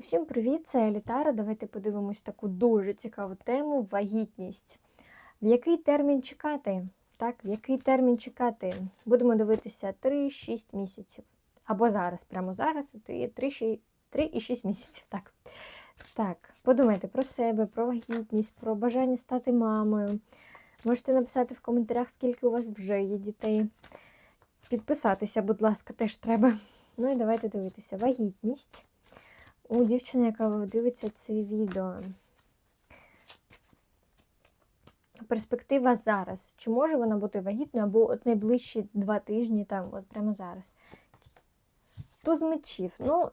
Усім привіт, це Елітара. Давайте подивимось таку дуже цікаву тему вагітність. В який термін чекати? Так, в який термін чекати? Будемо дивитися 3-6 місяців. Або зараз, прямо зараз, 3 і 6 місяців. Так. Так, подумайте про себе, про вагітність, про бажання стати мамою. Можете написати в коментарях, скільки у вас вже є дітей. Підписатися, будь ласка, теж треба. Ну і давайте дивитися. Вагітність у дівчини, яка дивиться це відео. Перспектива зараз. Чи може вона бути вагітною або от найближчі два тижні, там, от прямо зараз. Туз мечів. Ну,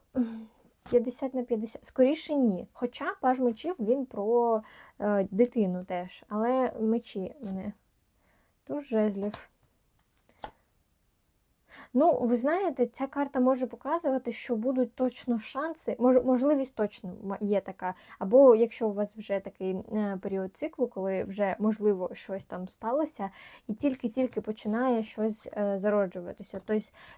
50 на 50. Скоріше ні. Хоча паж мечів він про е, дитину теж. Але мечі мене. Туз жезлів. Ну, ви знаєте, ця карта може показувати, що будуть точно шанси, мож, можливість точно є така. Або якщо у вас вже такий е, період циклу, коли вже можливо щось там сталося, і тільки-тільки починає щось е, зароджуватися.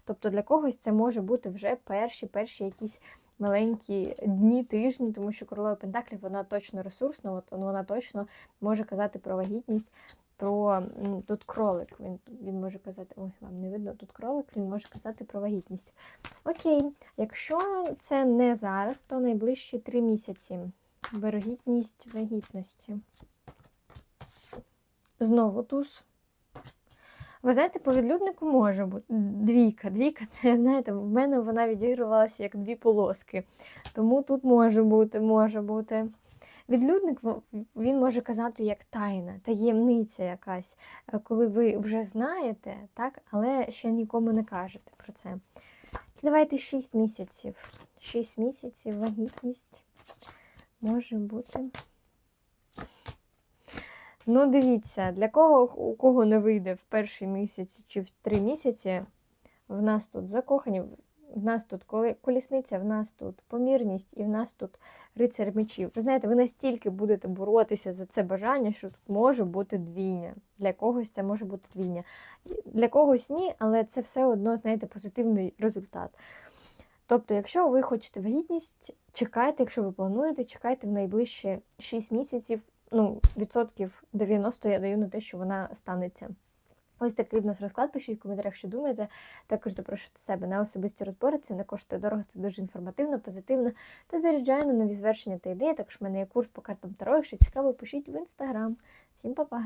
Тобто для когось це може бути вже перші перші якісь маленькі дні, тижні, тому що королева Пентаклів вона точно ресурсна, от вона точно може казати про вагітність про тут кролик. Він він може казати, ой, вам не видно, тут кролик, він може казати про вагітність. Окей, якщо це не зараз, то найближчі три місяці. Вирогідність вагітності. Знову туз. Ви знаєте, по відлюднику може бути двійка. Двійка це, знаєте, в мене вона відігрувалася як дві полоски. Тому тут може бути, може бути. Відлюдник він може казати як тайна, таємниця якась, е, коли ви вже знаєте, так, але ще нікому не кажете про це. Давайте 6 місяців. 6 місяців вагітність може бути. Ну, дивіться, для кого у кого не вийде в перший місяць чи в три місяці, в нас тут закохані. В нас тут колісниця, в нас тут помірність і в нас тут рицар мечів. Ви знаєте, ви настільки будете боротися за це бажання, що тут може бути двійня. Для когось це може бути двійня. Для когось ні, але це все одно, знаєте, позитивний результат. Тобто, якщо ви хочете вагітність, чекайте, якщо ви плануєте, чекайте в найближчі 6 місяців, ну, відсотків 90 я даю на те, що вона станеться. Ось такий в нас розклад. Пишіть в коментарях, що думаєте. Також запрошуйте себе на особисті розбори. Це не коштує дорого, це дуже інформативно, позитивно та заряджає на нові звершення та ідеї. Також в мене є курс по картам Таро. Якщо цікаво, пишіть в інстаграм. Всім па-па!